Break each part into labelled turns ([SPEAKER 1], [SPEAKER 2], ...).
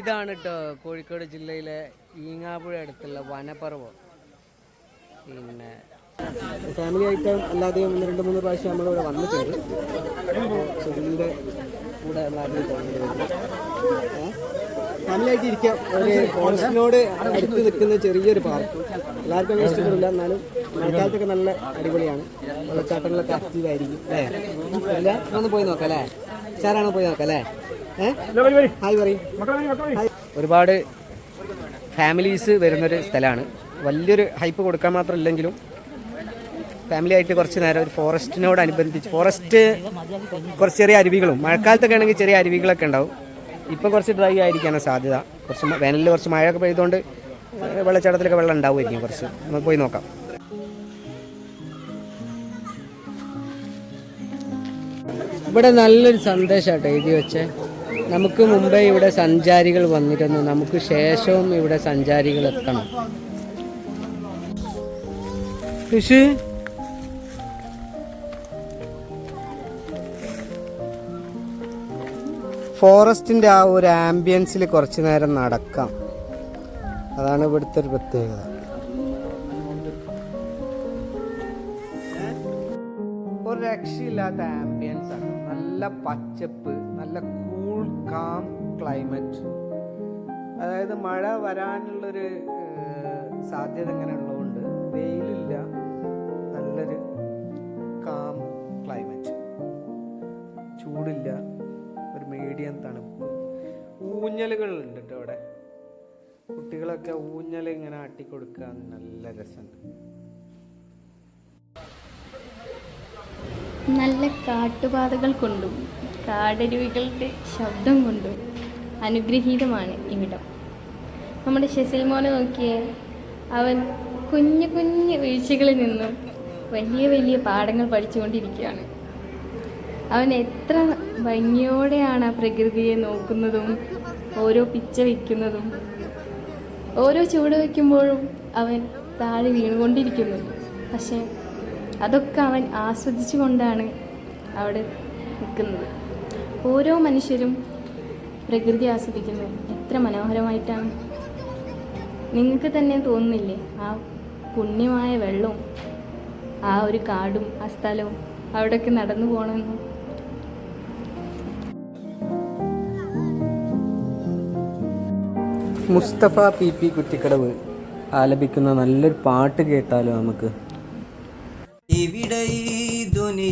[SPEAKER 1] ഇതാണ് കേട്ടോ കോഴിക്കോട് ജില്ലയിലെ ഈങ്ങാപുഴ അടുത്തുള്ള വനപ്പർവം പിന്നെ ഫാമിലി ആയിട്ട് അല്ലാതെ ഒന്ന് രണ്ട് മൂന്ന് പ്രാവശ്യം നമ്മളിവിടെ വന്നിട്ടുണ്ട്. സുഖിന്റെ കൂടെ നമ്മളാദ്യം ഫാമിലി ആയിട്ട് ഇരിക്കാം. ഒരു ഫോറസ്റ്റിനോട് അടുത്ത് നിൽക്കുന്ന ചെറിയൊരു പാർക്ക് എല്ലാവർക്കും അങ്ങനെ ഇഷ്ടപ്പെടില്ല. എന്നാലും മഴക്കാലത്തൊക്കെ നല്ല അടിപൊളിയാണ്. വെള്ളച്ചാട്ടങ്ങളിലൊക്കെ ആക്റ്റീവായിരിക്കും അല്ലേ? എല്ലാം ഒന്ന് പോയി നോക്കാം അല്ലേ? സാറാണോ പോയി നോക്കാം അല്ലേ? ഒരുപാട് ഫാമിലീസ് വരുന്നൊരു സ്ഥലമാണ്. വലിയൊരു ഹൈപ്പ് കൊടുക്കാൻ മാത്രം ഇല്ലെങ്കിലും ഫാമിലി ആയിട്ട് കുറച്ച് നേരം ഒരു ഫോറസ്റ്റിനോട് അനുബന്ധിച്ച് ഫോറസ്റ്റ് കുറച്ച് ചെറിയ അരുവികളും മഴക്കാലത്തൊക്കെ ആണെങ്കിൽ ചെറിയ അരുവികളൊക്കെ ഉണ്ടാവും. ഇപ്പം കുറച്ച് ഡ്രൈ ആയിരിക്കാനാണ് സാധ്യത. കുറച്ച് വേനലിൽ കുറച്ച് മഴയൊക്കെ പെയ്തുകൊണ്ട് വെള്ളച്ചാട്ടത്തിലൊക്കെ വെള്ളം ഉണ്ടാവുമായിരിക്കും കുറച്ച്. നമുക്ക് പോയി നോക്കാം. ഇവിടെ നല്ലൊരു സന്ദേശമാട്ടോ എഴുതി വെച്ചേ. നമുക്ക് മുമ്പേ ഇവിടെ സഞ്ചാരികൾ വന്നിരുന്നു. നമുക്ക് ശേഷവും ഇവിടെ സഞ്ചാരികൾ എത്തണം. ഫോറസ്റ്റിന്റെ ആ ഒരു ആംബിയൻസിൽ കുറച്ചു നേരം നടക്കാം. അതാണ് ഇവിടുത്തെ ഒരു പ്രത്യേകത. ഒരു രക്ഷയില്ലാത്ത ആംബിയൻസ് ആണ് നല്ല പച്ചപ്പ് നല്ല കൂൾ കാം ക്ലൈമറ്റ് അതായത് മഴ വരാനുള്ളൊരു സാധ്യത ഇങ്ങനെ ഉള്ളതുകൊണ്ട് വെയിലില്ല. നല്ലൊരു കാം ക്ലൈമറ്റ് ചൂടില്ല. ഒരു മീഡിയം തണുപ്പ്. ഊഞ്ഞലുകളുണ്ട് കേട്ടോ അവിടെ. കുട്ടികളൊക്കെ ഊഞ്ഞൽ ഇങ്ങനെ ആട്ടിക്കൊടുക്കാൻ നല്ല രസമുണ്ട്.
[SPEAKER 2] നല്ല കാട്ടുപാതകൾ കൊണ്ടും കാടരുവികളുടെ ശബ്ദം കൊണ്ടും അനുഗ്രഹീതമാണ് ഇവിടം. നമ്മുടെ ഷെസിൽ മോനെ നോക്കിയേ അവൻ കുഞ്ഞു കുഞ്ഞു വീഴ്ചകളിൽ നിന്നും വലിയ വലിയ പാഠങ്ങൾ പഠിച്ചുകൊണ്ടിരിക്കുകയാണ്. അവൻ എത്ര ഭംഗിയോടെയാണ് ആ പ്രകൃതിയെ നോക്കുന്നതും ഓരോ പിച്ച വയ്ക്കുന്നതും ഓരോ ചുവട് വയ്ക്കുമ്പോഴും അവൻ താഴെ വീണുകൊണ്ടിരിക്കുന്നു. പക്ഷേ അതൊക്കെ അവൻ ആസ്വദിച്ചു കൊണ്ടാണ് അവിടെ നിൽക്കുന്നത്. ഓരോ മനുഷ്യരും പ്രകൃതി ആസ്വദിക്കുന്നത് എത്ര മനോഹരമായിട്ടാണ്. നിങ്ങൾക്ക് തന്നെ തോന്നുന്നില്ലേ? ആ പുണ്യമായ വെള്ളവും ആ ഒരു കാടും ആ സ്ഥലവും അവിടെയൊക്കെ നടന്നു പോകണമെന്നും.
[SPEAKER 1] മുസ്തഫ പി പി കുറ്റിക്കടവ് ആലപിക്കുന്ന നല്ലൊരു പാട്ട് കേട്ടാലോ നമുക്ക്?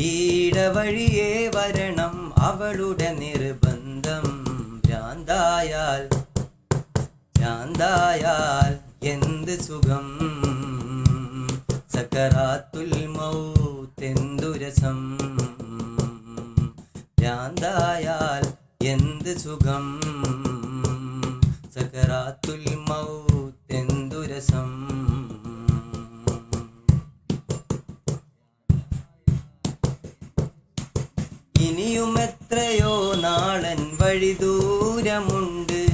[SPEAKER 3] ഈട വഴിയേ വരണം അവളുടെ നിർബന്ധം. ഭ്രാന്തായാൽ ഭ്രാന്തായാൽ എന്ത് സുഖം? സക്കറാത്തുൽ മൗത്തെന്തു രസം? ഭ്രാന്തായാൽ എന്ത് സുഖം? സക്കറാത്തുൽ നാളൻ വഴി ദൂരമുണ്ട്.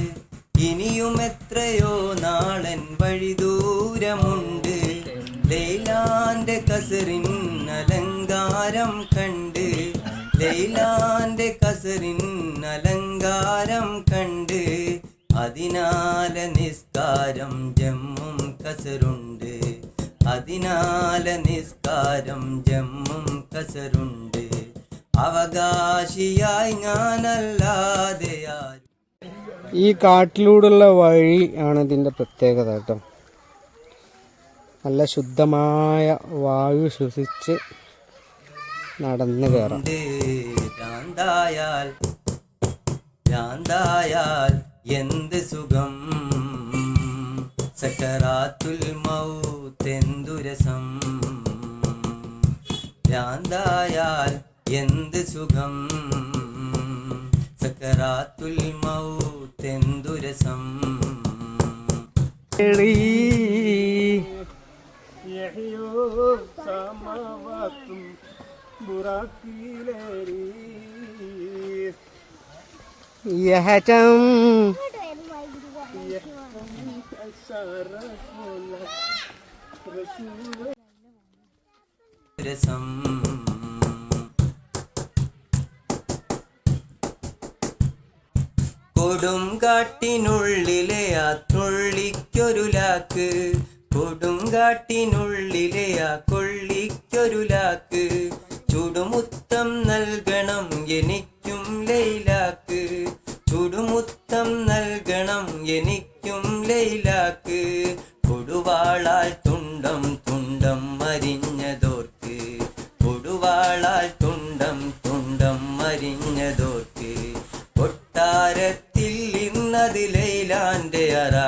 [SPEAKER 3] ഇനിയും എത്രയോ നാളൻ വഴി ദൂരമുണ്ട്. ലൈലാന്റെ കസറിൻ അലങ്കാരം കണ്ട്. ലൈലാന്റെ കസറിൻ അലങ്കാരം കണ്ട്. അതിനാല നിസ്കാരം ജമ്മും കസറുണ്ട്. അതിനാല നിസ്കാരം ജമ്മും കസറുണ്ട്. അവകാശിയായി ഞാനല്ലാതെ
[SPEAKER 1] ഈ കാട്ടിലൂടെയുള്ള വഴി ആണ് ഇതിന്റെ പ്രത്യേകത കേട്ടോ. നല്ല ശുദ്ധമായ വായു ശ്വസിച്ച് നടന്നു കയറാം.
[SPEAKER 3] ഭ്രാന്തായാൽ ഭ്രാന്തായാൽ എന്ത് സുഖം? സക്കറാത്തുൽ മൗത്തെന്തുരസം ഭ്രാന്തായാൽ എന്ത് സുഖം? സക്കറാത്തുൽ മൗത്തെന്തു രസം?
[SPEAKER 1] യഹചം
[SPEAKER 3] രസം. കൊടുങ്കാട്ടിനുള്ളിലെ ആ തുള്ളിക്കൊരു ലാക്ക്. കൊടുങ്കാട്ടിനുള്ളിലെ ആ കൊള്ളിക്കൊരു ലാക്ക്. ചുടുമുത്തം നൽകണം എനിക്കും ലൈലാക്ക്. ചുടുമുത്തം നൽകണം എനിക്കും ലൈലാക്ക്. കൊടുവാളാൽ തുണ്ടം തുണ്ടം മരിഞ്ഞതോർക്ക്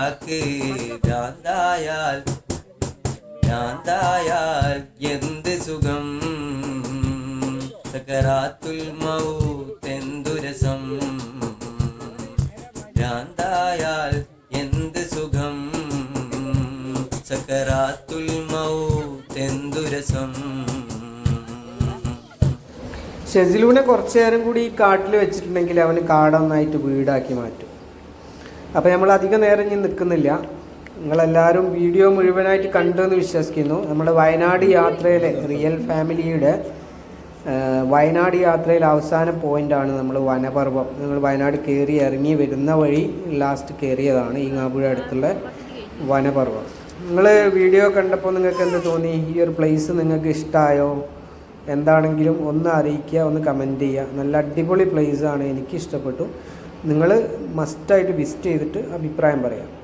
[SPEAKER 3] അറാക്ക് ഭ്രാന്തായാൽ ഭ്രാന്തായാൽ എന്ത് സുഖം? സകരാത്തുൽ മൗത്തെന്തു രസം? ഭ്രാന്തായാൽ എന്ത് സുഖം? സകരാത്തുൽ മൗത്തെന്തു രസം?
[SPEAKER 1] ഷെസിലൂനെ കുറച്ചു നേരം കൂടി ഈ കാട്ടിൽ വെച്ചിട്ടുണ്ടെങ്കിൽ അവന് കാടൊന്നായിട്ട് വീടാക്കി മാറ്റും. അപ്പോൾ നമ്മൾ അധികം നേരം ഇനി നിൽക്കുന്നില്ല. നിങ്ങളെല്ലാവരും വീഡിയോ മുഴുവനായിട്ട് കണ്ടു എന്ന് വിശ്വസിക്കുന്നു. നമ്മുടെ വയനാട് യാത്രയിലെ റിയൽ ഫാമിലിയുടെ വയനാട് യാത്രയിലെ അവസാന പോയിന്റാണ് നമ്മൾ വനപർവം. നിങ്ങൾ വയനാട് കയറി ഇറങ്ങി വരുന്ന വഴി ലാസ്റ്റ് കയറിയതാണ് ഈങ്ങാപ്പുഴ അടുത്തുള്ള വനപർവം. നിങ്ങൾ വീഡിയോ കണ്ടപ്പോൾ നിങ്ങൾക്ക് എന്ത് തോന്നി? ഈ ഒരു പ്ലേസ് നിങ്ങൾക്ക് ഇഷ്ടമായോ എന്താണെങ്കിലും ഒന്ന് അറിയിക്കുക ഒന്ന് കമന്റ് ചെയ്യുക. നല്ല അടിപൊളി place ആണ്. എനിക്ക് ഇഷ്ടപ്പെട്ടു. നിങ്ങൾ മസ്റ്റായിട്ട് വിസിറ്റ് ചെയ്തിട്ട് അഭിപ്രായം പറയാം.